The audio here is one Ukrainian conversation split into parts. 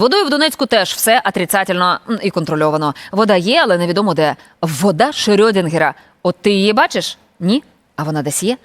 Водою в Донецьку теж все отрицательно і контрольовано. Вода є, але невідомо де. Вода Шрёдінгера. От ти її бачиш? Ні? А вона десь є.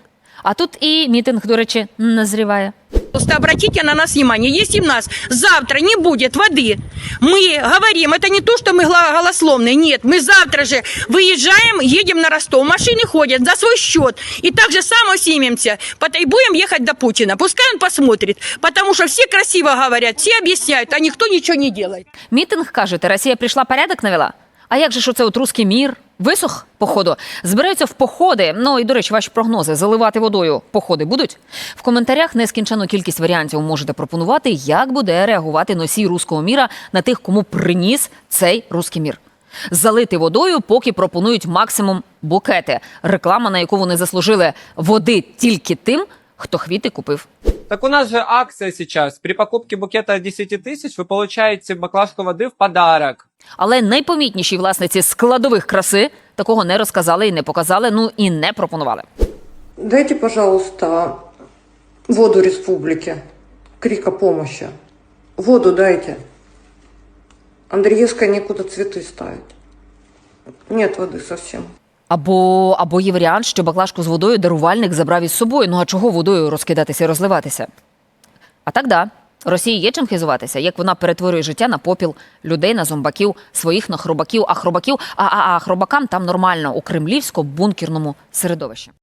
А тут і мітинг, до речі, назріває Просто обратите на нас внимание, если у нас завтра не будет воды, мы говорим, это не то, что мы гла- голословные, нет, мы завтра же выезжаем, едем на Ростов, машины ходят за свой счет, и так же само снимемся, пот- и будем ехать до Путина, пускай он посмотрит, потому что все красиво говорят, все объясняют, а никто ничего не делает. Мітинг, кажете, Росія прийшла порядок навела? А як же ж оце от русський мір? Висох походу? Збираються в походи. Ну і до речі, ваші прогнози заливати водою походи будуть? В коментарях нескінчену кількість варіантів можете пропонувати, як буде реагувати носій руського міра на тих, кому приніс цей руський мір. Залити водою, поки пропонують максимум букети. Реклама, на яку вони заслужили води тільки тим, хто хвіти купив. Так у нас же акция сейчас. При покупке букета 10 тысяч вы получаете баклажку воды в подарок. Але найпомітнішій власниці складових краси такого не розказали і не показали, ну і не пропонували. Дайте, пожалуйста, воду республике. Крик о помощи. Воду дайте. Андреевская некуда цветы ставить. Нет воды совсем. Або, або є варіант, що баклажку з водою дарувальник забрав із собою. Ну а чого водою розкидатися і розливатися? А так да. Росії є чим хизуватися, як вона перетворює життя на попіл людей на зомбаків, своїх на хробаків, а хробаків, а, а, а хробакам там нормально у кремлівсько-бункерному середовищі.